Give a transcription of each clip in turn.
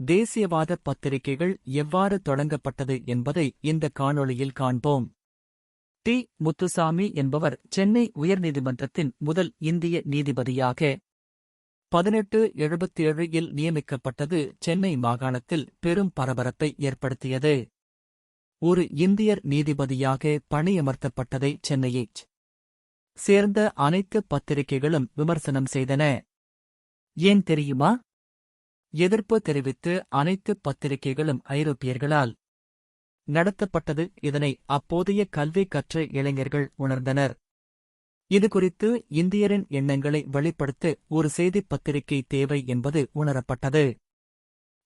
தேசியவாத பத்திரிகைகள் எவ்வாறு தொடங்கப்பட்டது என்பதை இந்த காணொளியில் காண்போம். டி. முத்துசாமி என்பவர் சென்னை உயர்நீதிமன்றத்தின் முதல் இந்திய நீதிபதியாக பதினெட்டு எழுபத்தேழு இல் நியமிக்கப்பட்டது சென்னை மாகாணத்தில் பெரும் பரபரப்பை ஏற்படுத்தியது. ஒரு இந்தியர் நீதிபதியாக பணியமர்த்தப்பட்டதை சென்னையைச் சேர்ந்த அனைத்து பத்திரிகைகளும் விமர்சனம் செய்தன. ஏன் தெரியுமா? எதிர்ப்பு தெரிவித்து அனைத்து பத்திரிகைகளும் ஐரோப்பியர்களால் நடத்தப்பட்டது. இதனை அப்போதைய கல்வி கற்ற இளைஞர்கள் உணர்ந்தனர். இது குறித்து இந்தியரின் எண்ணங்களை வெளிப்படுத்த ஒரு செய்திப் பத்திரிகை தேவை என்பது உணரப்பட்டது.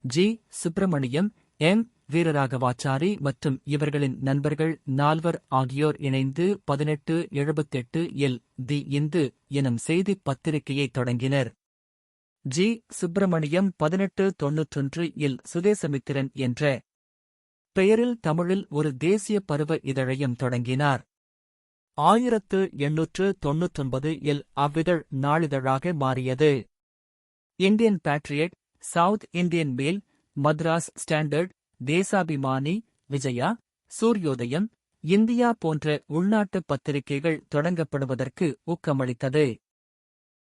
ஜி. சுப்பிரமணியம் எம். வீரராகவாச்சாரி மற்றும் இவர்களின் நண்பர்கள் நால்வர் ஆகியோர் இணைந்து பதினெட்டு எழுபத்தெட்டு எல். தி. இந்து எனும் செய்திப் பத்திரிகையை தொடங்கினர். ஜி. சுப்பிரமணியம் பதினெட்டு தொன்னூற்றொன்று இல் சுதேசமித்திரன் என்ற பெயரில் தமிழில் ஒரு தேசிய பருவ இதழையும் தொடங்கினார். ஆயிரத்து எண்ணூற்று தொன்னூற்றொன்பது இல் அவ்விதழ் நாளிதழாக மாறியது. Indian Patriot South Indian Mail Madras Standard Deshabhimani Vijaya Suryodayam India போன்ற உள்நாட்டு பத்திரிகைகள் தொடங்கப்படுவதற்கு ஊக்கமளித்தது.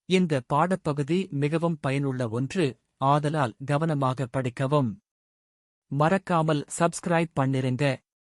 இந்த பாடப்பகுதி மிகவும் பயனுள்ள ஒன்று. ஆதலால் கவனமாக படிக்கவும். மறக்காமல் சப்ஸ்கிரைப் பண்ணிருங்க.